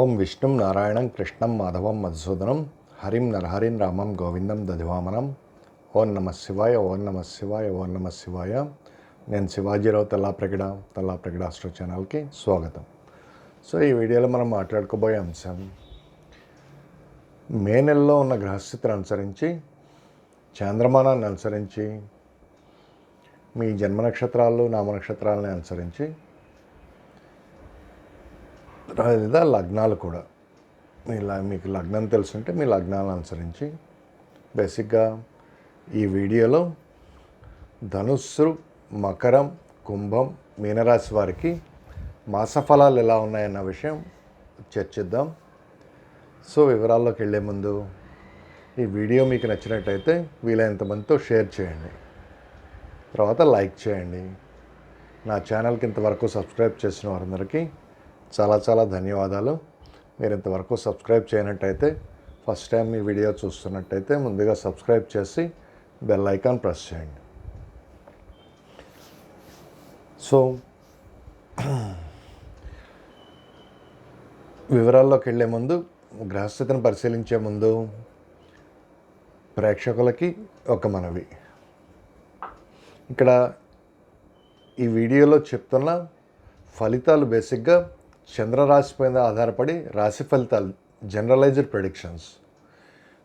ఓం విష్ణుం నారాయణం కృష్ణం మాధవం మధుసూదనం హరిం నరహరిం రామం గోవిందం దధివామనం. ఓం నమ శివాయ ఓం నమ శివాయ ఓం నమ శివాయ. నేను శివాజీరావు తల్లాప్రగడ తల్లాప్రగడ ఆస్ట్రో ఛానల్కి స్వాగతం. సో ఈ వీడియోలో మనం మాట్లాడుకోబోయే అంశం మే నెలలో ఉన్న గ్రహస్థితిని అనుసరించి చంద్రమానాన్ని అనుసరించి మీ జన్మ నక్షత్రాలు నామ నక్షత్రాలని అనుసరించి లేదా లగ్నాలు కూడా. మీ ల- మీకు లగ్నం తెలుసుంటే మీ లగ్నాలను అనుసరించి బేసిక్గా ఈ వీడియోలో ధనుస్సు మకరం కుంభం మీనరాశి వారికి మాసఫలాలు ఎలా ఉన్నాయన్న విషయం చర్చిద్దాం. సో వివరాల్లోకి వెళ్ళే ముందు ఈ వీడియో మీకు నచ్చినట్టయితే వీలైనంత మందితో షేర్ చేయండి. తర్వాత లైక్ చేయండి. నా ఛానల్కి ఇంతవరకు సబ్స్క్రైబ్ చేసిన వారందరికీ చాలా చాలా ధన్యవాదాలు. మీరు ఇంతవరకు సబ్స్క్రైబ్ చేయనట్టయితే ఫస్ట్ టైం మీ వీడియో చూస్తున్నట్టయితే ముందుగా సబ్స్క్రైబ్ చేసి బెల్ ఐకాన్ ప్రెస్ చేయండి. సో వివరాల్లోకి వెళ్ళే ముందు గ్రహస్థితిని పరిశీలించే ముందు ప్రేక్షకులకి ఒక మనవి. ఇక్కడ ఈ వీడియోలో చెప్తున్న ఫలితాలు బేసిక్గా చంద్రరాశి పైన ఆధారపడి రాశి ఫలితాలు జనరలైజ్డ్ ప్రెడిక్షన్స్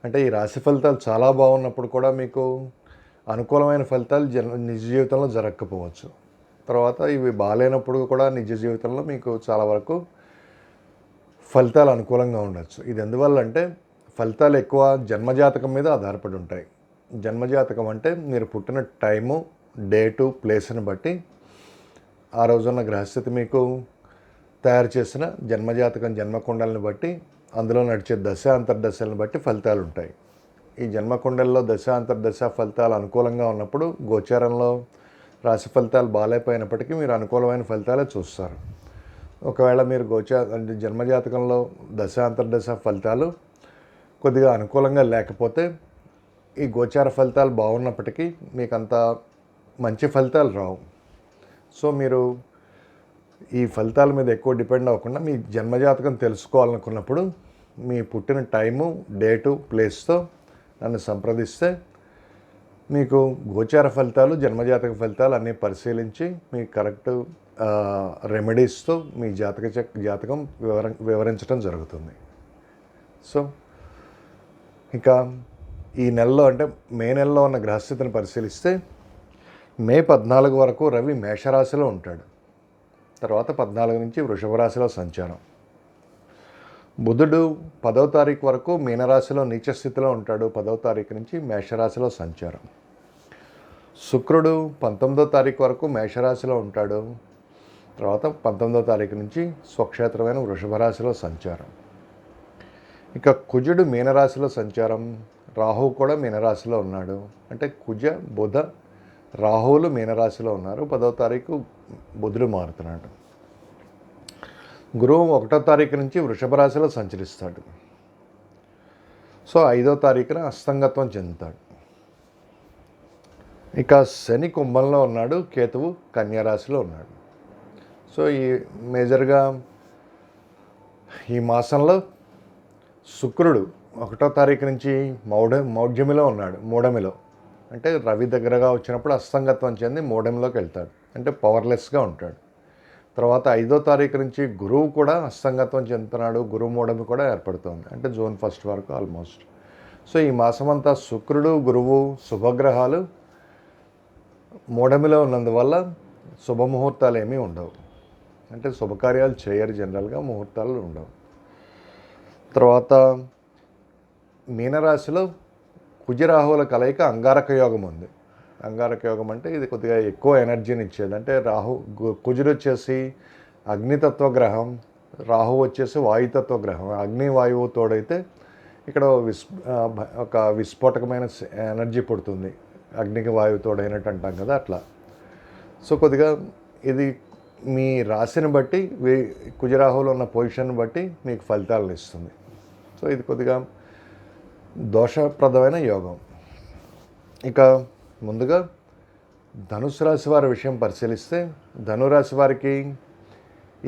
అంటే ఈ రాశి ఫలితాలు చాలా బాగున్నప్పుడు కూడా మీకు అనుకూలమైన ఫలితాలు జన నిజ జీవితంలో జరగకపోవచ్చు. తర్వాత ఇవి బాగాలేనప్పుడు కూడా నిజ జీవితంలో మీకు చాలా వరకు ఫలితాలు అనుకూలంగా ఉండొచ్చు. ఇది ఎందువల్ల అంటే ఫలితాలు ఎక్కువ జన్మజాతకం మీద ఆధారపడి ఉంటాయి. జన్మజాతకం అంటే మీరు పుట్టిన టైము డేటు ప్లేస్ని బట్టి ఆ రోజున్న గ్రహస్థితి మీకు తయారు చేసిన జన్మజాతకం జన్మకుండలను బట్టి అందులో నడిచే దశ అంతర్దశలను బట్టి ఫలితాలు ఉంటాయి ఈ జన్మకుండల్లో దశ అంతర్దశ ఫలితాలు అనుకూలంగా ఉన్నప్పుడు గోచారంలో రాశి ఫలితాలు బాగాలేకపోయినప్పటికీ మీరు అనుకూలమైన ఫలితాలే చూస్తారు. ఒకవేళ మీరు గోచా అంటే జన్మజాతకంలో దశ అంతర్దశ ఫలితాలు కొద్దిగా అనుకూలంగా లేకపోతే ఈ గోచార ఫలితాలు బాగున్నప్పటికీ మీకు అంత మంచి ఫలితాలు రావు. సో మీరు ఈ ఫలితాల మీద ఎక్కువ డిపెండ్ అవ్వకుండా మీ జన్మజాతకం తెలుసుకోవాలనుకున్నప్పుడు మీ పుట్టిన టైము డేటు ప్లేస్తో నన్ను సంప్రదిస్తే మీకు గోచార ఫలితాలు జన్మజాతక ఫలితాలు అన్నీ పరిశీలించి మీ కరెక్ట్ రెమెడీస్తో మీ జాతక చక్ జాతకం వివర వివరించడం జరుగుతుంది. సో ఇంకా ఈ నెలలో అంటే మే నెలలో ఉన్న గ్రహస్థితిని పరిశీలిస్తే మే పద్నాలుగు వరకు రవి మేషరాశిలో ఉంటాడు. తర్వాత పద్నాలుగు నుంచి వృషభ రాశిలో సంచారం. బుధుడు పదవ తారీఖు వరకు మీనరాశిలో నీచ స్థితిలో ఉంటాడు. పదవ తారీఖు నుంచి మేషరాశిలో సంచారం. శుక్రుడు పంతొమ్మిదో తారీఖు వరకు మేషరాశిలో ఉంటాడు. తర్వాత పంతొమ్మిదో తారీఖు నుంచి స్వక్షేత్రమైన వృషభ రాశిలో సంచారం. ఇక కుజుడు మీనరాశిలో సంచారం. రాహువు కూడా మీనరాశిలో ఉన్నాడు. అంటే కుజ బుధ రాహువులు మీనరాశిలో ఉన్నారు. పదో తారీఖు బుధుడు మారుతున్నాడు. గురువు ఒకటో తారీఖు నుంచి వృషభ రాశిలో సంచరిస్తాడు. సో ఐదో తారీఖున అస్తంగత్వం చెందుతాడు. ఇక శని కుంభంలో ఉన్నాడు. కేతువు కన్యారాశిలో ఉన్నాడు. సో ఈ మేజర్గా ఈ మాసంలో శుక్రుడు ఒకటో తారీఖు నుంచి మౌఢ మౌఢ్యమిలో ఉన్నాడు. మూఢమిలో. అంటే రవి దగ్గరగా వచ్చినప్పుడు అస్తంగత్వం చెంది మోడెంలోకి వెళ్తాడు. అంటే పవర్లెస్గా ఉంటాడు. తర్వాత ఐదో తారీఖు నుంచి గురువు కూడా అస్తంగత్వం చెందుతున్నాడు. గురువు మోడమి కూడా ఏర్పడుతుంది. అంటే జూన్ ఫస్ట్ వరకు ఆల్మోస్ట్. సో ఈ మాసం అంతా శుక్రుడు గురువు శుభగ్రహాలు మోడమిలో ఉన్నందువల్ల శుభముహూర్తాలు ఏమీ ఉండవు. అంటే శుభకార్యాలు చేయరు జనరల్గా ముహూర్తాలు ఉండవు. తర్వాత మీనరాశిలో కుజరాహువుల కలయిక అంగారక యోగం ఉంది. అంగారక యోగం అంటే ఇది కొద్దిగా ఎక్కువ ఎనర్జీని ఇచ్చేది. అంటే రాహు గు- కుజుడు వచ్చేసి అగ్నితత్వ గ్రహం రాహు వచ్చేసి వాయుతత్వ గ్రహం. అగ్ని వాయువు తోడైతే ఇక్కడ విస్ ఒక విస్ఫోటకమైన ఎనర్జీ పుడుతుంది. అగ్నికి వాయువు తోడైనట్టు అంటాం కదా అట్లా. సో కొద్దిగా ఇది మీ రాశిని బట్టి వే- ఉన్న పొజిషన్ బట్టి మీకు ఫలితాలను ఇస్తుంది. సో ఇది కొద్దిగా దోషప్రదమైన యోగం. ఇక ముందుగా ధనుసు రాశి వారి విషయం పరిశీలిస్తే ధనురాశి వారికి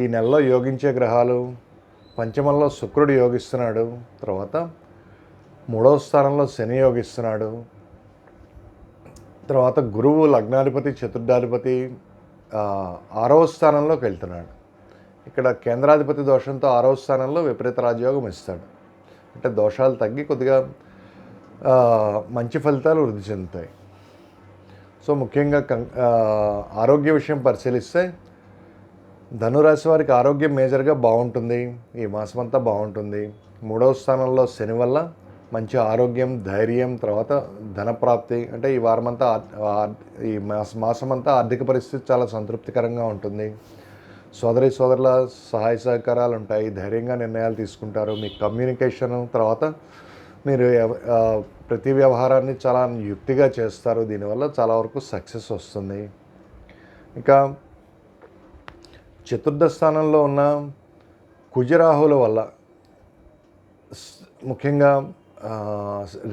ఈ నెలలో యోగించే గ్రహాలు పంచమంలో శుక్రుడు యోగిస్తున్నాడు తర్వాత మూడవ స్థానంలో శని యోగిస్తున్నాడు తర్వాత గురువు లగ్నాధిపతి చతుర్థాధిపతి ఆరవ స్థానంలోకి వెళ్తున్నాడు. ఇక్కడ కేంద్రాధిపతి దోషంతో ఆరవ స్థానంలో విపరీత రాజయోగం ఇస్తాడు. అంటే దోషాలు తగ్గి కొద్దిగా మంచి ఫలితాలు వృద్ధి చెందుతాయి. సో ముఖ్యంగా కం ఆరోగ్య విషయం పరిశీలిస్తే ధనురాశి వారికి ఆరోగ్యం మేజర్గా బాగుంటుంది. ఈ మాసం అంతా బాగుంటుంది. మూడవ స్థానంలో శని వల్ల మంచి ఆరోగ్యం ధైర్యం తర్వాత ధనప్రాప్తి అంటే ఈ వారమంతా ఈ మాసం అంతా ఆర్థిక పరిస్థితి చాలా సంతృప్తికరంగా ఉంటుంది. సోదరి సోదరుల సహాయ సహకారాలు ఉంటాయి ధైర్యంగా నిర్ణయాలు తీసుకుంటారు. మీ కమ్యూనికేషన్ తర్వాత మీరు ప్రతి వ్యవహారాన్ని చాలా యుక్తిగా చేస్తారు. దీనివల్ల చాలా వరకు సక్సెస్ వస్తుంది. ఇంకా చతుర్థ స్థానంలో ఉన్న కుజరాహుల వల్ల ముఖ్యంగా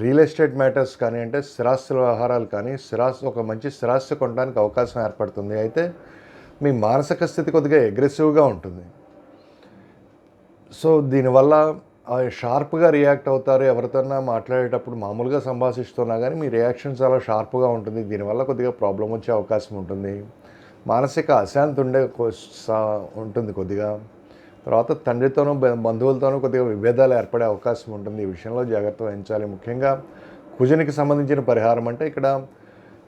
రియల్ ఎస్టేట్ మ్యాటర్స్ కానీ అంటే స్థిరాస్తి వ్యవహారాలు కానీ స్థిరాస్తి ఒక మంచి స్థిరాస్తి కొనడానికి అవకాశం ఏర్పడుతుంది. అయితే మీ మానసిక స్థితి కొద్దిగా అగ్రెసివ్గా ఉంటుంది. సో దీనివల్ల షార్ప్గా రియాక్ట్ అవుతారు ఎవరితోనా మాట్లాడేటప్పుడు మామూలుగా సంభాషిస్తున్నా కానీ మీ రియాక్షన్ చాలా షార్ప్గా ఉంటుంది. దీనివల్ల కొద్దిగా ప్రాబ్లం వచ్చే అవకాశం ఉంటుంది. మానసిక అశాంతి ఉండే సా- ఉంటుంది కొద్దిగా. తర్వాత తండ్రితోనూ బంధువులతోనూ కొద్దిగా విభేదాలు ఏర్పడే అవకాశం ఉంటుంది. ఈ విషయంలో జాగ్రత్త వహించాలి. ముఖ్యంగా కుజునికి సంబంధించిన పరిహారం అంటే ఇక్కడ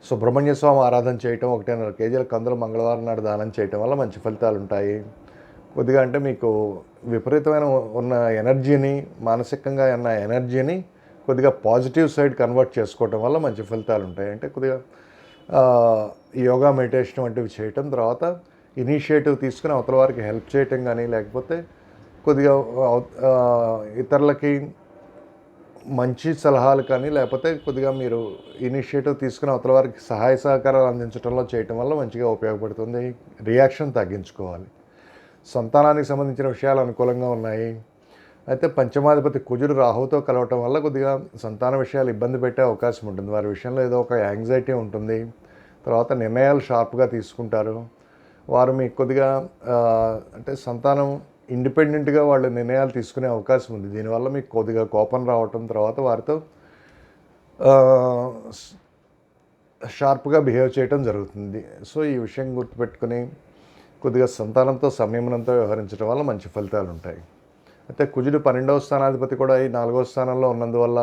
సుబ్రహ్మణ్య స్వామి ఆరాధన చేయటం ఒకటిన్నర కేజీల కందులు మంగళవారం నాడు దానం చేయటం వల్ల మంచి ఫలితాలు ఉంటాయి. కొద్దిగా అంటే మీకు విపరీతమైన ఉన్న ఎనర్జీని మానసికంగా ఉన్న ఎనర్జీని కొద్దిగా పాజిటివ్ సైడ్ కన్వర్ట్ చేసుకోవటం వల్ల మంచి ఫలితాలు ఉంటాయి. అంటే కొద్దిగా యోగా మెడిటేషన్ వంటివి చేయటం తర్వాత ఇనిషియేటివ్ తీసుకుని అవతల వారికి హెల్ప్ చేయటం కానీ లేకపోతే కొద్దిగా ఇతరులకి మంచి సలహాలు కానీ లేకపోతే కొద్దిగా మీరు ఇనిషియేటివ్ తీసుకుని అవతల వారికి సహాయ సహకారాలు అందించడంలో చేయటం వల్ల మంచిగా ఉపయోగపడుతుంది. రియాక్షన్ తగ్గించుకోవాలి. సంతానానికి సంబంధించిన విషయాలు అనుకూలంగా ఉన్నాయి. అయితే పంచమాధిపతి కుజుడు రాహుతో కలవటం వల్ల కొద్దిగా సంతాన విషయాలు ఇబ్బంది పెట్టే అవకాశం ఉంటుంది. వారి విషయంలో ఏదో ఒక యాంగ్జైటీ ఉంటుంది. తర్వాత నిర్ణయాలు షార్ప్గా తీసుకుంటారు. వారు మీకు కొద్దిగా అంటే సంతానం ఇండిపెండెంట్గా వాళ్ళు నిర్ణయాలు తీసుకునే అవకాశం ఉంది. దీనివల్ల మీకు కొద్దిగా కోపం రావటం తర్వాత వారితో షార్ప్గా బిహేవ్ చేయటం జరుగుతుంది. సో ఈ విషయం గుర్తుపెట్టుకుని కొద్దిగా సంతానంతో సంయమనంతో వ్యవహరించడం వల్ల మంచి ఫలితాలు ఉంటాయి. అయితే కుజుడు పన్నెండవ స్థానాధిపతి కూడా ఈ నాలుగవ స్థానంలో ఉన్నందువల్ల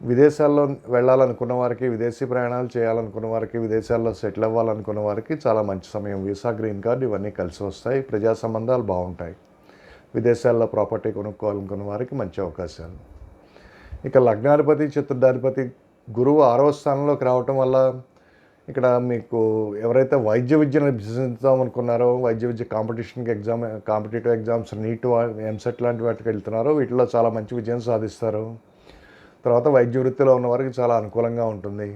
విదేశాల్లో వెళ్ళాలనుకున్న వారికి విదేశీ ప్రయాణాలు చేయాలనుకున్న వారికి విదేశాల్లో సెటిల్ అవ్వాలనుకున్న వారికి చాలా మంచి సమయం. వీసా గ్రీన్ కార్డు ఇవన్నీ కలిసి వస్తాయి. ప్రజా సంబంధాలు బాగుంటాయి. విదేశాల్లో ప్రాపర్టీ కొనుక్కోవాలనుకున్న వారికి మంచి అవకాశాలు. ఇక లగ్నాధిపతి చిత్రధాధిపతి గురువు ఆరవ స్థానంలోకి రావటం వల్ల ఇక్కడ మీకు ఎవరైతే వైద్య విద్యను అభ్యసిద్దాం అనుకున్నారో వైద్య విద్య కాంపిటీషన్కి exam competitive exams NEET EAMCET లాంటి వాటికి వెళ్తున్నారో వీటిలో చాలా మంచి విజయం సాధిస్తారు. తర్వాత వైద్య వృత్తిలో ఉన్న వారికి చాలా అనుకూలంగా ఉంటుంది.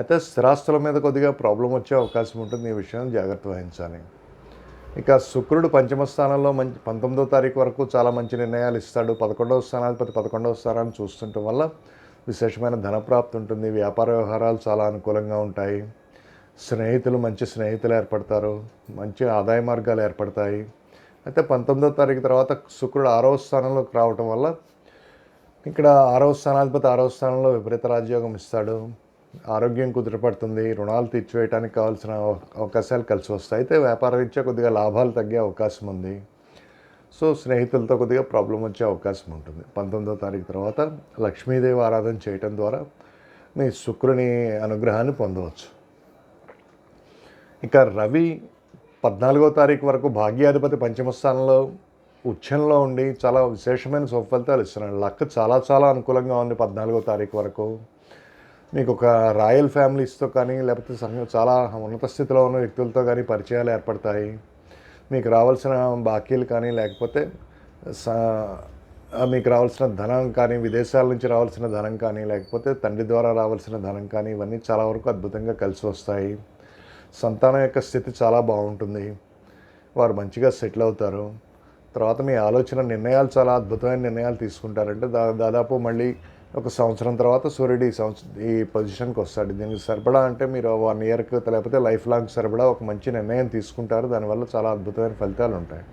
అయితే స్థిరాస్తుల మీద కొద్దిగా ప్రాబ్లం వచ్చే అవకాశం ఉంటుంది. ఈ విషయం జాగ్రత్త వహించాలి. ఇక శుక్రుడు పంచమ స్థానంలో మంచి పంతొమ్మిదో తారీఖు వరకు చాలా మంచి నిర్ణయాలు ఇస్తాడు. పదకొండవ స్థానాధిపతి పదకొండవ స్థానాన్ని చూస్తుండటం వల్ల విశేషమైన ధనప్రాప్తి ఉంటుంది. వ్యాపార వ్యవహారాలు చాలా అనుకూలంగా ఉంటాయి. స్నేహితులు మంచి స్నేహితులు ఏర్పడతారు. మంచి ఆదాయ మార్గాలు ఏర్పడతాయి. అయితే పంతొమ్మిదో తారీఖు తర్వాత శుక్రుడు ఆరవ స్థానంలోకి రావటం వల్ల ఇక్కడ ఆరవ స్థానాధిపతి ఆరవ స్థానంలో విపరీత రాజ్యోగం ఇస్తాడు. ఆరోగ్యం కుదిరపడుతుంది రుణాలు తీర్చివేయడానికి కావాల్సిన అవ- అవకాశాలు కలిసి వస్తాయి. అయితే వ్యాపార రీత్యా కొద్దిగా లాభాలు తగ్గే అవకాశం ఉంది. సో స్నేహితులతో కొద్దిగా ప్రాబ్లం వచ్చే అవకాశం ఉంటుంది. పంతొమ్మిదో తారీఖు తర్వాత లక్ష్మీదేవి ఆరాధన చేయటం ద్వారా మీ శుక్రుని అనుగ్రహాన్ని పొందవచ్చు. ఇక రవి పద్నాలుగో తారీఖు వరకు భాగ్యాధిపతి పంచమ స్థానంలో ఉచ్చంలో ఉండి చాలా విశేషమైన శుభ ఇస్తున్నాడు. లక్ చాలా చాలా అనుకూలంగా ఉంది పద్నాలుగో తారీఖు వరకు. మీకు ఒక రాయల్ ఫ్యామిలీస్తో కానీ లేకపోతే సంఘ చాలా ఉన్నత స్థితిలో ఉన్న వ్యక్తులతో కానీ పరిచయాలు ఏర్పడతాయి. మీకు రావాల్సిన బాకీలు కానీ లేకపోతే మీకు రావాల్సిన ధనం కానీ విదేశాల నుంచి రావాల్సిన ధనం కానీ లేకపోతే తండ్రి ద్వారా రావాల్సిన ధనం కానీ ఇవన్నీ చాలా వరకు అద్భుతంగా కలిసి వస్తాయి. సంతానం యొక్క స్థితి చాలా బాగుంటుంది. వారు మంచిగా సెటిల్ అవుతారు. తర్వాత మీ ఆలోచన నిర్ణయాలు చాలా అద్భుతమైన నిర్ణయాలు తీసుకుంటారంటే దా దాదాపు మళ్ళీ ఒక సంవత్సరం తర్వాత సూర్యుడు ఈ సంవత్సరం ఈ పొజిషన్కి వస్తాడు. దీనికి సరిపడా అంటే మీరు వన్ ఇయర్కి లేకపోతే లైఫ్ లాంగ్ సరిపడా ఒక మంచి నిర్ణయం తీసుకుంటారు. దానివల్ల చాలా అద్భుతమైన ఫలితాలు ఉంటాయి.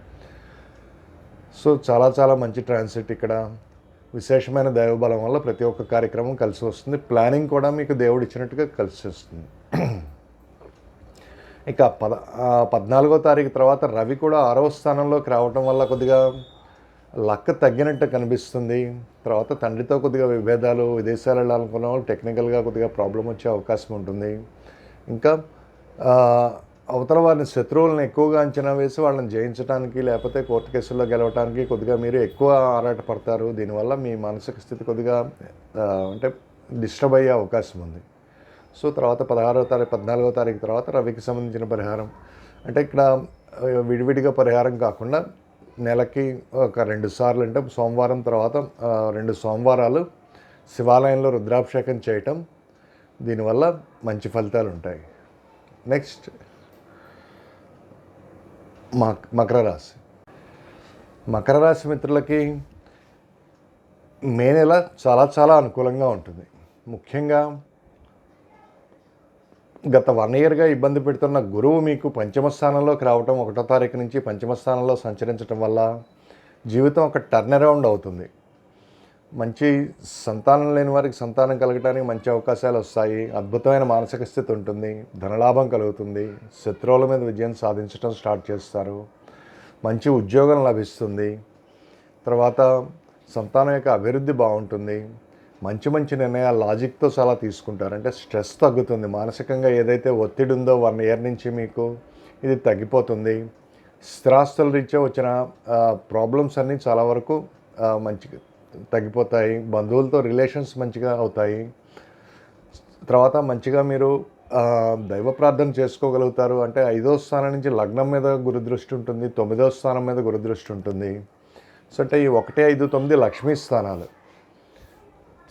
సో చాలా చాలా మంచి ట్రాన్సిట్ ఇక్కడ. విశేషమైన దైవబలం వల్ల ప్రతి ఒక్క కార్యక్రమం కలిసి వస్తుంది. ప్లానింగ్ కూడా మీకు దేవుడు ఇచ్చినట్టుగా కలిసి వస్తుంది. ఇక పద పద్నాలుగో తారీఖు తర్వాత రవి కూడా ఆరవ స్థానంలోకి రావటం వల్ల కొద్దిగా లక్క తగ్గినట్టు కనిపిస్తుంది. తర్వాత తండ్రితో కొద్దిగా విభేదాలు విదేశాలు వెళ్ళాలనుకున్న వాళ్ళు టెక్నికల్గా కొద్దిగా ప్రాబ్లం వచ్చే అవకాశం ఉంటుంది. ఇంకా అవతల వారిని శత్రువులను ఎక్కువగా అంచనా వేసి వాళ్ళని జయించడానికి లేకపోతే కోర్టు కేసుల్లో గెలవడానికి కొద్దిగా మీరు ఎక్కువ ఆరాటపడతారు దీనివల్ల మీ మానసిక స్థితి కొద్దిగా అంటే డిస్టర్బ్ అయ్యే అవకాశం ఉంది. సో తర్వాత పదహారవ తారీఖు పద్నాలుగో తారీఖు తర్వాత రవికి సంబంధించిన పరిహారం. అంటే ఇక్కడ విడివిడిగా పరిహారం కాకుండా నెలకి ఒక రెండు సార్లు అంటే సోమవారం తర్వాత రెండు సోమవారాలు శివాలయంలో రుద్రాభిషేకం చేయటం. దీనివల్ల మంచి ఫలితాలు ఉంటాయి. నెక్స్ట్ మక మకర రాశి. మకర రాశి మిత్రులకి మే నెల చాలా చాలా అనుకూలంగా ఉంటుంది. ముఖ్యంగా గత వన్ ఇయర్గా ఇబ్బంది పెడుతున్న గురువు మీకు పంచమ స్థానంలోకి రావటం ఒకటో తారీఖు నుంచి పంచమ స్థానంలో సంచరించడం వల్ల జీవితం ఒక టర్న్ అరౌండ్ అవుతుంది. మంచి సంతానం లేని వారికి సంతానం కలగడానికి మంచి అవకాశాలు వస్తాయి. అద్భుతమైన మానసిక స్థితి ఉంటుంది. ధనలాభం కలుగుతుంది. శత్రువుల మీద విజయం సాధించడం స్టార్ట్ చేస్తారు. మంచి ఉద్యోగం లభిస్తుంది. తర్వాత సంతానం యొక్క అభివృద్ధి బాగుంటుంది. మంచి మంచి నిర్ణయాలు లాజిక్తో చాలా తీసుకుంటారు. అంటే స్ట్రెస్ తగ్గుతుంది. మానసికంగా ఏదైతే ఒత్తిడి ఉందో వన్ ఇయర్ నుంచి మీకు ఇది తగ్గిపోతుంది. స్థిరాస్తుల రీత్యా వచ్చిన ప్రాబ్లమ్స్ అన్నీ చాలా వరకు మంచిగా తగ్గిపోతాయి. బంధువులతో రిలేషన్స్ మంచిగా అవుతాయి. తర్వాత మంచిగా మీరు దైవ ప్రార్థన చేసుకోగలుగుతారు. అంటే ఐదో స్థానం నుంచి లగ్నం మీద గురుదృష్టి ఉంటుంది. తొమ్మిదో స్థానం మీద గురుదృష్టి ఉంటుంది. సో అంటే ఈ ఒకటి ఐదు తొమ్మిది లక్ష్మీ స్థానాలు.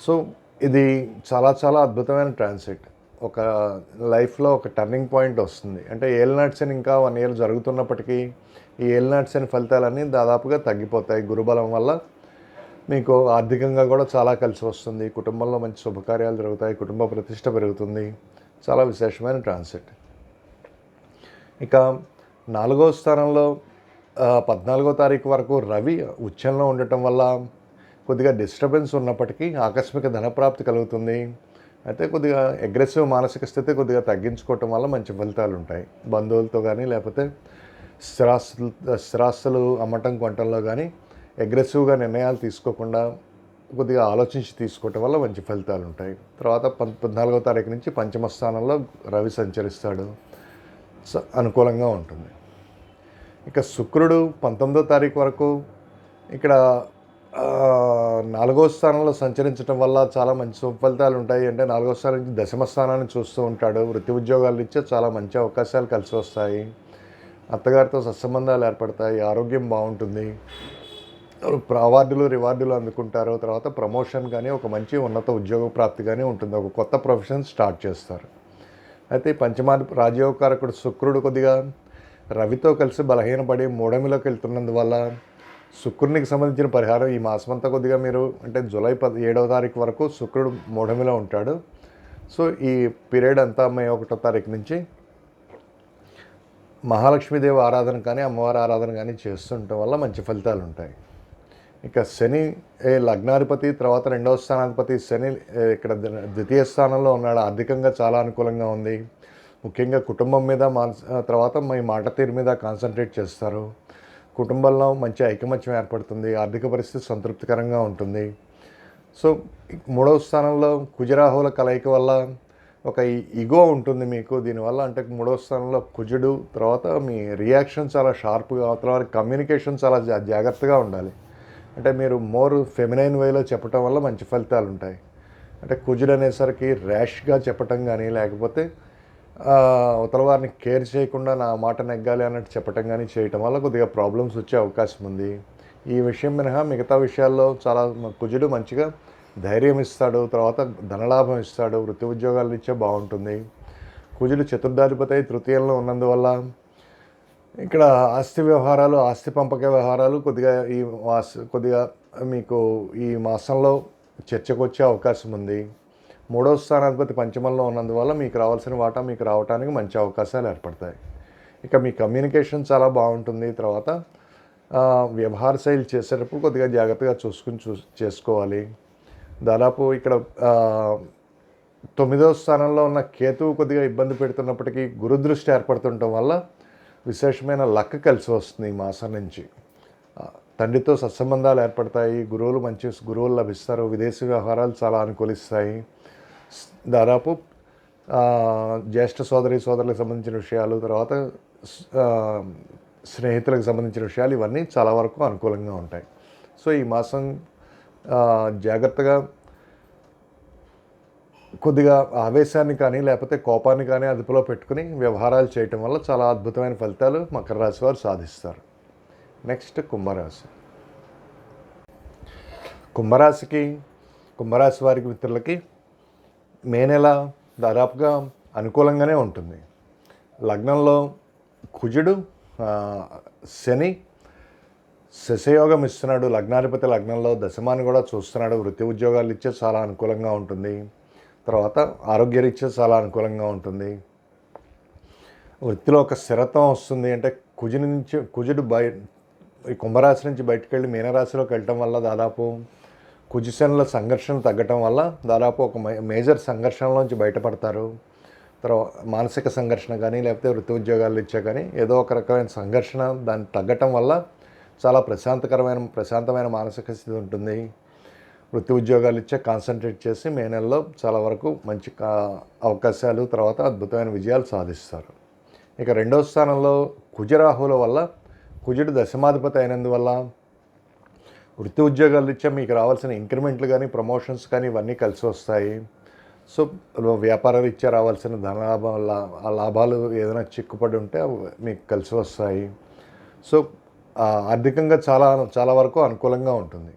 సో ఇది చాలా చాలా అద్భుతమైన ట్రాన్సిట్. ఒక లైఫ్లో ఒక టర్నింగ్ పాయింట్ వస్తుంది. అంటే ఏల్నాట్స్ అని ఇంకా వన్ ఇయర్ జరుగుతున్నప్పటికీ ఈ ఏల్నాట్స్ అని ఫలితాలన్నీ దాదాపుగా తగ్గిపోతాయి. గురుబలం వల్ల మీకు ఆర్థికంగా కూడా చాలా కలిసి వస్తుంది. కుటుంబంలో మంచి శుభకార్యాలు జరుగుతాయి. కుటుంబ ప్రతిష్ట పెరుగుతుంది. చాలా విశేషమైన ట్రాన్సిట్. ఇక నాలుగో స్థానంలో పద్నాలుగో తారీఖు వరకు రవి ఉచ్చంలో ఉండటం వల్ల కొద్దిగా డిస్టర్బెన్స్ ఉన్నప్పటికీ ఆకస్మిక ధనప్రాప్తి కలుగుతుంది. అయితే కొద్దిగా అగ్రెసివ్ మానసిక స్థితి కొద్దిగా తగ్గించుకోవటం వల్ల మంచి ఫలితాలు ఉంటాయి. బంధువులతో కానీ లేకపోతే స్థిరాస్తులు స్థిరాస్తులు అమ్మటం కొనటంలో కానీ అగ్రెసివ్గా నిర్ణయాలు తీసుకోకుండా కొద్దిగా ఆలోచించి తీసుకోవటం వల్ల మంచి ఫలితాలు ఉంటాయి. తర్వాత పద్ పద్నాలుగో తారీఖు నుంచి పంచమ స్థానంలో రవి సంచరిస్తాడు. స- అనుకూలంగా ఉంటుంది. ఇక శుక్రుడు పంతొమ్మిదో తారీఖు వరకు ఇక్కడ నాలుగో స్థానంలో సంచరించడం వల్ల చాలా మంచి ఫలితాలు ఉంటాయి. అంటే నాలుగో స్థానం నుంచి దశమ స్థానాన్ని చూస్తూ ఉంటాడు. వృత్తి ఉద్యోగాలు ఇచ్చే చాలా మంచి అవకాశాలు కలిసి వస్తాయి. అత్తగారితో సత్సంబంధాలు ఏర్పడతాయి. ఆరోగ్యం బాగుంటుంది. అవార్డులు రివార్డులు అందుకుంటారు. తర్వాత ప్రమోషన్ కానీ ఒక మంచి ఉన్నత ఉద్యోగ ప్రాప్తి కానీ ఉంటుంది. ఒక కొత్త ప్రొఫెషన్ స్టార్ట్ చేస్తారు. అయితే ఈ పంచమా రాజయోగకారకుడు శుక్రుడు కొద్దిగా రవితో కలిసి బలహీనపడి మూడమిలోకి వెళ్తున్నందువల్ల శుక్రునికి సంబంధించిన పరిహారం ఈ మాసమంతా కొద్దిగా మీరు అంటే జూలై పది ఏడవ తారీఖు వరకు శుక్రుడు మూడమిలో ఉంటాడు. సో ఈ పీరియడ్ అంతా మే ఒకటో తారీఖు నుంచి మహాలక్ష్మీదేవి ఆరాధన కానీ అమ్మవారి ఆరాధన కానీ చేస్తుండటం వల్ల మంచి ఫలితాలు ఉంటాయి. ఇక శని ఏ లగ్నాధిపతి తర్వాత రెండవ స్థానాధిపతి శని ఇక్కడ ద్వితీయ స్థానంలో ఉన్నాడు. ఆర్థికంగా చాలా అనుకూలంగా ఉంది. ముఖ్యంగా కుటుంబం మీద మానస తర్వాత మీ మాట తీరు మీద కాన్సన్ట్రేట్ చేస్తారు. కుటుంబంలో మంచి ఐకమత్యం ఏర్పడుతుంది ఆర్థిక పరిస్థితి సంతృప్తికరంగా ఉంటుంది. సో మూడవ స్థానంలో కుజరాహుల కలయిక వల్ల ఒక ఇగో ఉంటుంది మీకు. దీనివల్ల అంటే మూడవ స్థానంలో కుజుడు తర్వాత మీ రియాక్షన్ చాలా షార్ప్గా తర్వాత కమ్యూనికేషన్ చాలా జా- జాగ్రత్తగా ఉండాలి. అంటే మీరు మోర్ ఫెమినైన్ వేలో చెప్పటం వల్ల మంచి ఫలితాలు ఉంటాయి అంటే కుజుడు అనేసరికి ర్యాష్గా చెప్పటం కానీ లేకపోతే అవతల వారిని కేర్ చేయకుండా నా మాట నెగ్గాలి అన్నట్టు చెప్పటం కానీ చేయటం వల్ల కొద్దిగా ప్రాబ్లమ్స్ వచ్చే అవకాశం ఉంది. ఈ విషయం మినహా మిగతా విషయాల్లో చాలా కుజుడు మంచిగా ధైర్యం ఇస్తాడు తర్వాత ధనలాభం ఇస్తాడు వృత్తి ఉద్యోగాలు ఇచ్చే బాగుంటుంది. కుజుడు చతుర్థాధిపతి తృతీయంలో ఉన్నందువల్ల ఇక్కడ ఆస్తి వ్యవహారాలు ఆస్తి పంపక వ్యవహారాలు కొద్దిగా ఈ మాస కొద్దిగా మీకు ఈ మాసంలో చర్చకు వచ్చే అవకాశం ఉంది. మూడవ స్థానాధిపతి పంచమంలో ఉన్నందువల్ల మీకు రావాల్సిన వాటా మీకు రావడానికి మంచి అవకాశాలు ఏర్పడతాయి. ఇక మీ కమ్యూనికేషన్ చాలా బాగుంటుంది. తర్వాత వ్యవహార శైలి చేసేటప్పుడు కొద్దిగా జాగ్రత్తగా చూసుకుని చూ చేసుకోవాలి. దాదాపు ఇక్కడ తొమ్మిదవ స్థానంలో ఉన్న కేతువు కొద్దిగా ఇబ్బంది పెడుతున్నప్పటికీ గురుదృష్టి ఏర్పడుతుండటం వల్ల విశేషమైన లక్క కలిసి వస్తుంది ఈ మాసం నుంచి. తండ్రితో సత్సంబంధాలు ఏర్పడతాయి. గురువులు మంచి గురువులు లభిస్తారు. విదేశీ వ్యవహారాలు చాలా అనుకూలిస్తాయి. దాదాపు జ్యేష్ఠ సోదరి సోదరులకు సంబంధించిన విషయాలు తర్వాత స్నేహితులకు సంబంధించిన విషయాలు ఇవన్నీ చాలా వరకు అనుకూలంగా ఉంటాయి. సో ఈ మాసం జాగ్రత్తగా కొద్దిగా ఆవేశాన్ని కానీ లేకపోతే కోపాన్ని కానీ అదుపులో పెట్టుకుని వ్యవహారాలు చేయటం వల్ల చాలా అద్భుతమైన ఫలితాలు మకర రాశి వారు సాధిస్తారు. నెక్స్ట్ కుంభరాశి. కుంభరాశికి కుంభరాశి వారికి మిత్రులకి మే నెల దాదాపుగా అనుకూలంగానే ఉంటుంది. లగ్నంలో కుజుడు శని శశయోగం ఇస్తున్నాడు లగ్నాధిపతి లగ్నంలో దశమాన్ని కూడా చూస్తున్నాడు. వృత్తి ఉద్యోగాలు ఇచ్చే చాలా అనుకూలంగా ఉంటుంది. తర్వాత ఆరోగ్యరీత్యా చాలా అనుకూలంగా ఉంటుంది. వృత్తిలో ఒక స్థిరత్వం వస్తుంది అంటే కుజుని నుంచి కుజుడు బయ ఈ కుంభరాశి నుంచి బయటకు వెళ్ళి మీనరాశిలోకి వెళ్ళటం వల్ల దాదాపు కుజుశనుల సంఘర్షణ తగ్గటం వల్ల దాదాపు ఒక మే- మేజర్ సంఘర్షణలోంచి బయటపడతారు. తర్వాత మానసిక సంఘర్షణ కానీ లేకపోతే వృత్తి ఉద్యోగాలు ఇచ్చా కానీ ఏదో ఒక రకమైన సంఘర్షణ దాన్ని తగ్గటం వల్ల చాలా ప్రశాంతకరమైన ప్రశాంతమైన మానసిక స్థితి ఉంటుంది. వృత్తి ఉద్యోగాలు ఇచ్చే కాన్సన్ట్రేట్ చేసి మే నెలలో చాలా వరకు మంచి కా- అవకాశాలు తర్వాత అద్భుతమైన విజయాలు సాధిస్తారు. ఇక రెండో స్థానంలో కుజరాహుల వల్ల కుజుడు దశమాధిపతి అయినందువల్ల వృత్తి ఉద్యోగాలు ఇచ్చే మీకు రావాల్సిన ఇంక్రిమెంట్లు కానీ ప్రమోషన్స్ కానీ ఇవన్నీ కలిసి వస్తాయి. సో వ్యాపార రీత్యా రావాల్సిన ధనలాభం లా- లాభాలు ఏదైనా చిక్కుపడి ఉంటే మీకు కలిసి వస్తాయి. సో ఆర్థికంగా చాలా చాలా వరకు అనుకూలంగా ఉంటుంది.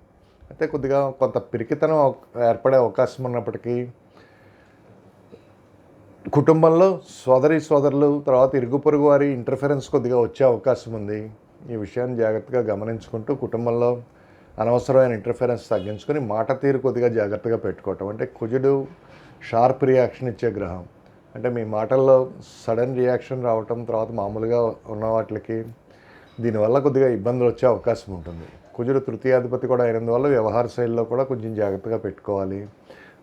అయితే కొద్దిగా కొంత పిరికితనం ఏర్పడే అవకాశం ఉన్నప్పటికీ కుటుంబంలో సోదరి సోదరులు తర్వాత ఇరుగు పొరుగు వారి ఇంటర్ఫరెన్స్ కొద్దిగా వచ్చే అవకాశం ఉంది. ఈ విషయాన్ని జాగ్రత్తగా గమనించుకుంటూ కుటుంబంలో అనవసరమైన ఇంటర్ఫరెన్స్ తగ్గించుకొని మాట తీరు కొద్దిగా జాగ్రత్తగా పెట్టుకోవటం. అంటే కుజుడు షార్ప్ రియాక్షన్ ఇచ్చే గ్రహం. అంటే మీ మాటల్లో సడన్ రియాక్షన్ రావటం తర్వాత మామూలుగా ఉన్న వాటికి దీనివల్ల కొద్దిగా ఇబ్బందులు వచ్చే అవకాశం ఉంటుంది. కుజుడు తృతీయాధిపతి కూడా అయినందువల్ల వ్యవహార శైలిలో కూడా కొంచెం జాగ్రత్తగా పెట్టుకోవాలి.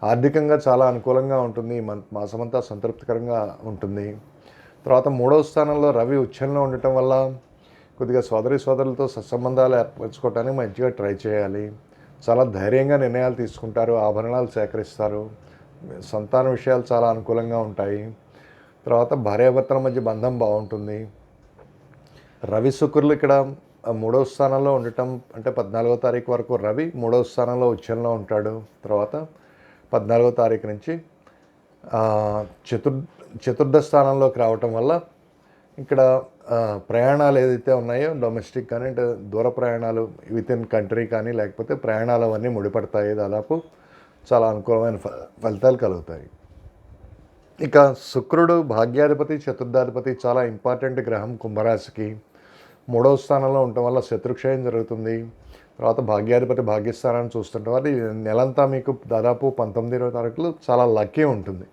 ఆర్థికంగా చాలా అనుకూలంగా ఉంటుంది. ఈ మన్ మాసమంతా సంతృప్తికరంగా ఉంటుంది. తర్వాత మూడవ స్థానంలో రవి ఉచ్చంలో ఉండటం వల్ల కొద్దిగా సోదరి సోదరులతో సత్సంబంధాలు ఏర్పరచుకోవడానికి మంచిగా ట్రై చేయాలి. చాలా ధైర్యంగా నిర్ణయాలు తీసుకుంటారు ఆభరణాలు సేకరిస్తారు. సంతాన విషయాలు చాలా అనుకూలంగా ఉంటాయి. తర్వాత భార్యాభర్తల మధ్య బంధం బాగుంటుంది. రవి శుక్రులు ఇక్కడ మూడవ స్థానంలో ఉండటం అంటే పద్నాలుగో తారీఖు వరకు రవి మూడవ స్థానంలో ఉచ్చంలో ఉంటాడు. తర్వాత పద్నాలుగో తారీఖు నుంచి చతుర్ చతుర్థ స్థానంలోకి రావటం వల్ల ఇక్కడ ప్రయాణాలు ఏదైతే ఉన్నాయో డొమెస్టిక్ కానీ అంటే దూర ప్రయాణాలు విత్ ఇన్ కంట్రీ కానీ లేకపోతే ప్రయాణాలు అవన్నీ ముడిపడతాయి దాదాపు చాలా అనుకూలమైన ఫ ఫలితాలు కలుగుతాయి. ఇక శుక్రుడు భాగ్యాధిపతి చతుర్థాధిపతి చాలా ఇంపార్టెంట్ గ్రహం కుంభరాశికి. మూడవ స్థానంలో ఉండటం వల్ల శత్రుక్షయం జరుగుతుంది. తర్వాత భాగ్యాధిపతి భాగ్యస్థానాన్ని చూస్తుంటే వారి నెలంతా మీకు దాదాపు పంతొమ్మిది ఇరవై తారీఖులు చాలా లక్కీ ఉంటుంది.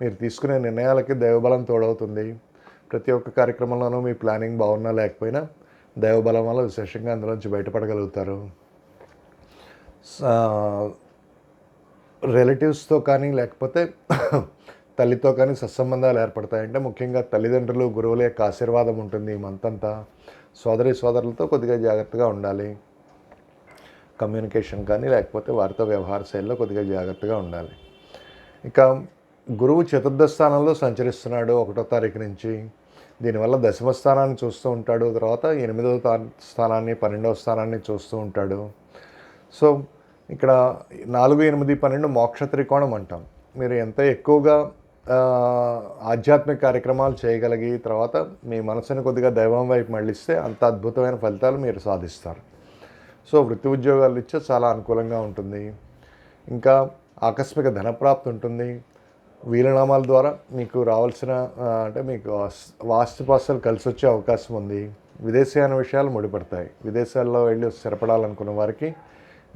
మీరు తీసుకునే నిర్ణయాలకి దైవబలం తోడవుతుంది. ప్రతి ఒక్క కార్యక్రమంలోనూ మీ ప్లానింగ్ బాగున్నా లేకపోయినా దైవబలం వల్ల విశేషంగా అందులోంచి బయటపడగలుగుతారు. రిలేటివ్స్తో కానీ లేకపోతే తల్లితో కానీ సత్సంబంధాలు ఏర్పడతాయంటే ముఖ్యంగా తల్లిదండ్రులు గురువుల యొక్క ఆశీర్వాదం ఉంటుంది ఈ మంత్ అంతా. సోదరి సోదరులతో కొద్దిగా జాగ్రత్తగా ఉండాలి. కమ్యూనికేషన్ కానీ లేకపోతే వారితో వ్యవహార శైలిలో కొద్దిగా జాగ్రత్తగా ఉండాలి. ఇక గురువు చతుర్థ స్థానంలో సంచరిస్తున్నాడు ఒకటో తారీఖు నుంచి. దీనివల్ల దశమ స్థానాన్ని చూస్తూ ఉంటాడు. తర్వాత ఎనిమిదవ స్థానాన్ని పన్నెండవ స్థానాన్ని చూస్తూ ఉంటాడు. సో ఇక్కడ నాలుగు ఎనిమిది పన్నెండు మోక్ష త్రికోణం అంటాం. మీరు ఎంత ఎక్కువగా ఆధ్యాత్మిక కార్యక్రమాలు చేయగలిగి తర్వాత మీ మనసుని కొద్దిగా దైవం వైపు మళ్ళిస్తే అంత అద్భుతమైన ఫలితాలు మీరు సాధిస్తారు. సో వృత్తి ఉద్యోగాలు ఇచ్చే చాలా అనుకూలంగా ఉంటుంది. ఇంకా ఆకస్మిక ధనప్రాప్తి ఉంటుంది. వీలనామాల ద్వారా మీకు రావాల్సిన అంటే మీకు వాస్- వాస్తుపాస్తులు కలిసి వచ్చే అవకాశం ఉంది. విదేశీయాన విషయాలు ముడిపడతాయి. విదేశాల్లో వెళ్ళి స్థిరపడాలనుకున్న వారికి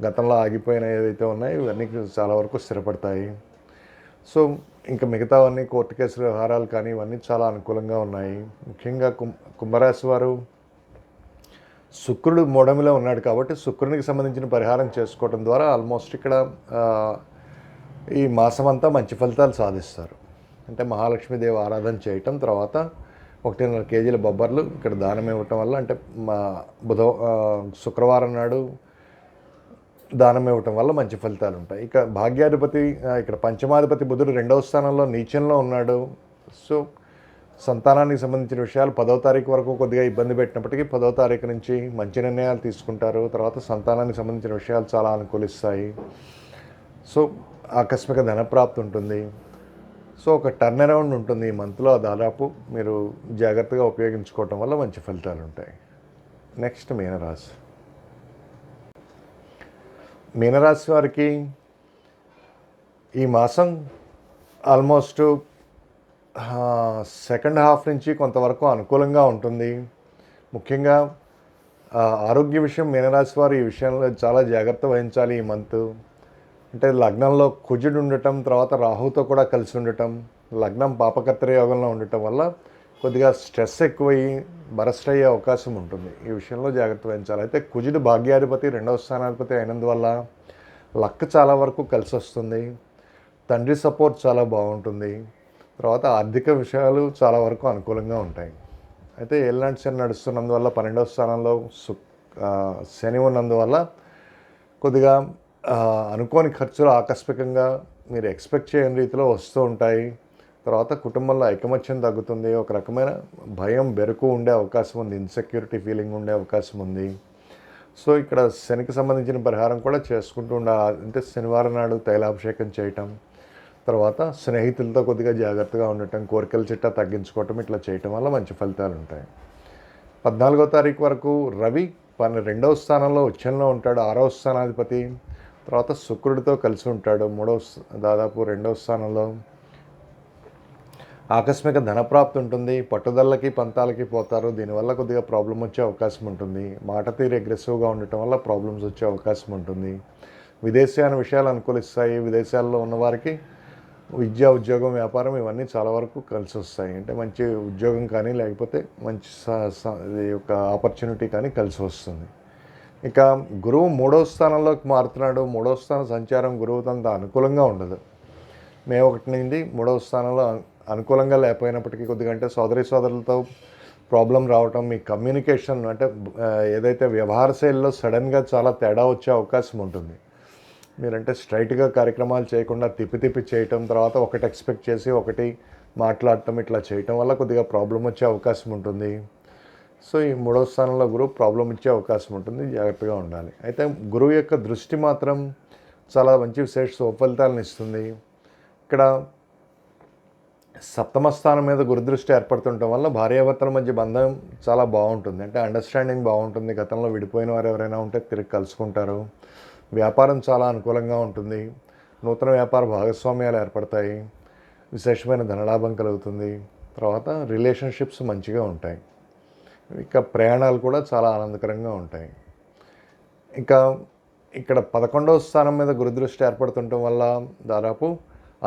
గతంలో ఆగిపోయిన ఏదైతే ఉన్నాయో ఇవన్నీ చాలా వరకు స్థిరపడతాయి. సో ఇంకా మిగతావన్నీ కోర్టు కేసు వ్యవహారాలు కానీ ఇవన్నీ చాలా అనుకూలంగా ఉన్నాయి. ముఖ్యంగా కుం కుంభరాశి వారు శుక్రుడు మూడమిలో ఉన్నాడు కాబట్టి శుక్రునికి సంబంధించిన పరిహారం చేసుకోవడం ద్వారా ఆల్మోస్ట్ ఇక్కడ ఈ మాసం అంతా మంచి ఫలితాలు సాధిస్తారు. అంటే మహాలక్ష్మీదేవి ఆరాధన చేయటం తర్వాత ఒకటిన్నర కేజీల బొబ్బర్లు ఇక్కడ దానం ఇవ్వటం వల్ల అంటే మా బుధ శుక్రవారం నాడు దానం ఇవ్వటం వల్ల మంచి ఫలితాలు ఉంటాయి. ఇక భాగ్యాధిపతి ఇక్కడ పంచమాధిపతి బుధుడు రెండవ స్థానంలో నీచంలో ఉన్నాడు. సో సంతానానికి సంబంధించిన విషయాలు పదో తారీఖు వరకు కొద్దిగా ఇబ్బంది పెట్టినప్పటికీ పదో తారీఖు నుంచి మంచి నిర్ణయాలు తీసుకుంటారు. తర్వాత సంతానానికి సంబంధించిన విషయాలు చాలా అనుకూలిస్తాయి. సో ఆకస్మిక ధనప్రాప్తి ఉంటుంది. సో ఒక టర్న్ అరౌండ్ ఉంటుంది ఈ మంత్లో దాదాపు మీరు జాగ్రత్తగా ఉపయోగించుకోవటం వల్ల మంచి ఫలితాలు ఉంటాయి. నెక్స్ట్ మీనరాశి. మీనరాశి వారికి ఈ మాసం ఆల్మోస్ట్ సెకండ్ హాఫ్ నుంచి కొంతవరకు అనుకూలంగా ఉంటుంది. ముఖ్యంగా ఆరోగ్య విషయం మీనరాశి వారు ఈ విషయంలో చాలా జాగ్రత్త వహించాలి ఈ మంత్ అంటే లగ్నంలో కుజుడు ఉండటం తర్వాత రాహుతో కూడా కలిసి ఉండటం లగ్నం పాపకర్తరి యోగంలో ఉండటం వల్ల కొద్దిగా స్ట్రెస్ ఎక్కువయ్యి బరస్ట్ అయ్యే అవకాశం ఉంటుంది. ఈ విషయంలో జాగ్రత్త వహించాలి. అయితే కుజుడు భాగ్యాధిపతి రెండవ స్థానాధిపతి అయినందువల్ల లక్ చాలా వరకు కలిసి వస్తుంది. తండ్రి సపోర్ట్ చాలా బాగుంటుంది. తర్వాత ఆర్థిక విషయాలు చాలా వరకు అనుకూలంగా ఉంటాయి. అయితే ఏళ్ళనాటి శని నడుస్తున్నందువల్ల పన్నెండవ స్థానంలో సు శని ఉన్నందువల్ల కొద్దిగా అనుకోని ఖర్చులు ఆకస్మికంగా మీరు ఎక్స్పెక్ట్ చేయని రీతిలో వస్తూ ఉంటాయి. తర్వాత కుటుంబంలో ఐకమత్యం తగ్గుతుంది. ఒక రకమైన భయం బెరుకు ఉండే అవకాశం ఉంది. ఇన్సెక్యూరిటీ ఫీలింగ్ ఉండే అవకాశం ఉంది. సో ఇక్కడ శనికి సంబంధించిన పరిహారం కూడా చేసుకుంటూ ఉండాలి అంటే శనివారం నాడు తైలాభిషేకం చేయటం. తర్వాత స్నేహితులతో కొద్దిగా జాగ్రత్తగా ఉండటం కోరికల చిట్టా తగ్గించుకోవటం ఇట్లా చేయటం వల్ల మంచి ఫలితాలు ఉంటాయి. పద్నాలుగో తారీఖు వరకు రవి పన్నెండవ స్థానంలో ఉచ్చంలో ఉంటాడు. ఆరవ స్థానాధిపతి తర్వాత శుక్రుడితో కలిసి ఉంటాడు. మూడవ దాదాపు రెండవ స్థానంలో. ఆకస్మిక ధనప్రాప్తి ఉంటుంది. పట్టుదలకి పంతాలకి పోతారు. దీనివల్ల కొద్దిగా ప్రాబ్లం వచ్చే అవకాశం ఉంటుంది. మాట తీరు అగ్రెసివ్గా ఉండటం వల్ల ప్రాబ్లమ్స్ వచ్చే అవకాశం ఉంటుంది. విదేశీయాన విషయాలు అనుకూలిస్తాయి. విదేశాల్లో ఉన్నవారికి విద్య ఉద్యోగం వ్యాపారం ఇవన్నీ చాలా వరకు కలిసి వస్తాయి. అంటే మంచి ఉద్యోగం కానీ లేకపోతే మంచి ఇది యొక్క ఆపర్చునిటీ కానీ కలిసి వస్తుంది. ఇక గురువు మూడో స్థానంలోకి మారుతున్నాడు. మూడో స్థానం సంచారం గురువుతో అంత అనుకూలంగా ఉండదు. మే ఒకటి నుండి మూడవ స్థానంలో అనుకూలంగా లేకపోయినప్పటికీ కొద్దిగా అంటే సోదరి సోదరులతో ప్రాబ్లం రావటం మీ కమ్యూనికేషన్ అంటే ఏదైతే వ్యవహార శైలిలో సడన్గా చాలా తేడా వచ్చే అవకాశం ఉంటుంది. మీరంటే స్ట్రైట్గా కార్యక్రమాలు చేయకుండా తిప్పి తిప్పి చేయటం తర్వాత ఒకటి ఎక్స్పెక్ట్ చేసి ఒకటి మాట్లాడటం ఇట్లా చేయటం వల్ల కొద్దిగా ప్రాబ్లం వచ్చే అవకాశం ఉంటుంది. సో ఈ మూడవ స్థానంలో గురువు ప్రాబ్లం ఇచ్చే అవకాశం ఉంటుంది జాగ్రత్తగా ఉండాలి. అయితే గురువు యొక్క దృష్టి మాత్రం చాలా మంచి విశేష సుఫలితాలను ఇస్తుంది. ఇక్కడ సప్తమ స్థానం మీద గురుదృష్టి ఏర్పడుతుండటం వల్ల భార్యాభర్తల మధ్య బంధం చాలా బాగుంటుంది. అంటే అండర్స్టాండింగ్ బాగుంటుంది. గతంలో విడిపోయిన వారు ఎవరైనా ఉంటే తిరిగి కలుసుకుంటారు. వ్యాపారం చాలా అనుకూలంగా ఉంటుంది. నూతన వ్యాపార భాగస్వామ్యాలు ఏర్పడతాయి. విశేషమైన ధనలాభం కలుగుతుంది. తర్వాత రిలేషన్షిప్స్ మంచిగా ఉంటాయి. ఇంకా ప్రయాణాలు కూడా చాలా ఆనందకరంగా ఉంటాయి. ఇంకా ఇక్కడ పదకొండవ స్థానం మీద గురుదృష్టి ఏర్పడుతుండటం వల్ల దాదాపు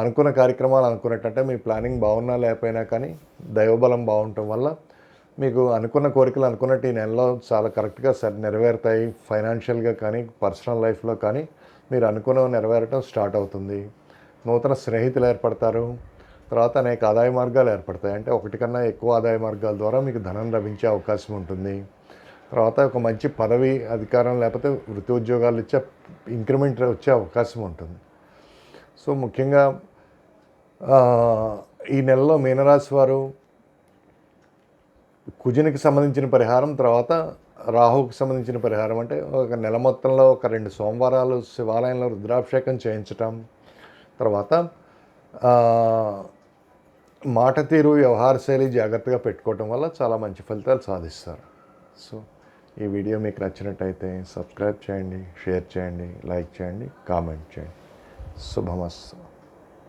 అనుకున్న కార్యక్రమాలు అనుకున్నట్టంటే మీ ప్లానింగ్ బాగున్నా లేకపోయినా కానీ దైవబలం బాగుండటం వల్ల మీకు అనుకున్న కోరికలు అనుకున్నట్టు ఈ నెలలో చాలా కరెక్ట్గా సరి నెరవేరుతాయి. ఫైనాన్షియల్గా కానీ పర్సనల్ లైఫ్లో కానీ మీరు అనుకున్న నెరవేరటం స్టార్ట్ అవుతుంది. నూతన స్నేహితులు ఏర్పడతారు. తర్వాత అనేక ఆదాయ మార్గాలు ఏర్పడతాయి. అంటే ఒకటి కన్నా ఎక్కువ ఆదాయ మార్గాల ద్వారా మీకు ధనం లభించే అవకాశం ఉంటుంది. తర్వాత ఒక మంచి పదవి అధికారం లేకపోతే వృత్తి ఉద్యోగాలు ఇచ్చే ఇంక్రిమెంట్ వచ్చే అవకాశం ఉంటుంది. సో ముఖ్యంగా ఈ నెలలో మీనరాశి వారు కుజునికి సంబంధించిన పరిహారం తర్వాత రాహుకి సంబంధించిన పరిహారం అంటే ఒక నెల మొత్తంలో ఒక రెండు సోమవారాలు శివాలయంలో రుద్రాభిషేకం చేయించటం. తర్వాత మాట తీరు వ్యవహార శైలి జాగ్రత్తగా పెట్టుకోవటం వల్ల చాలా మంచి ఫలితాలు సాధిస్తారు. సో ఈ వీడియో మీకు నచ్చినట్టయితే సబ్స్క్రైబ్ చేయండి షేర్ చేయండి లైక్ చేయండి కామెంట్ చేయండి. శుభమస్తు.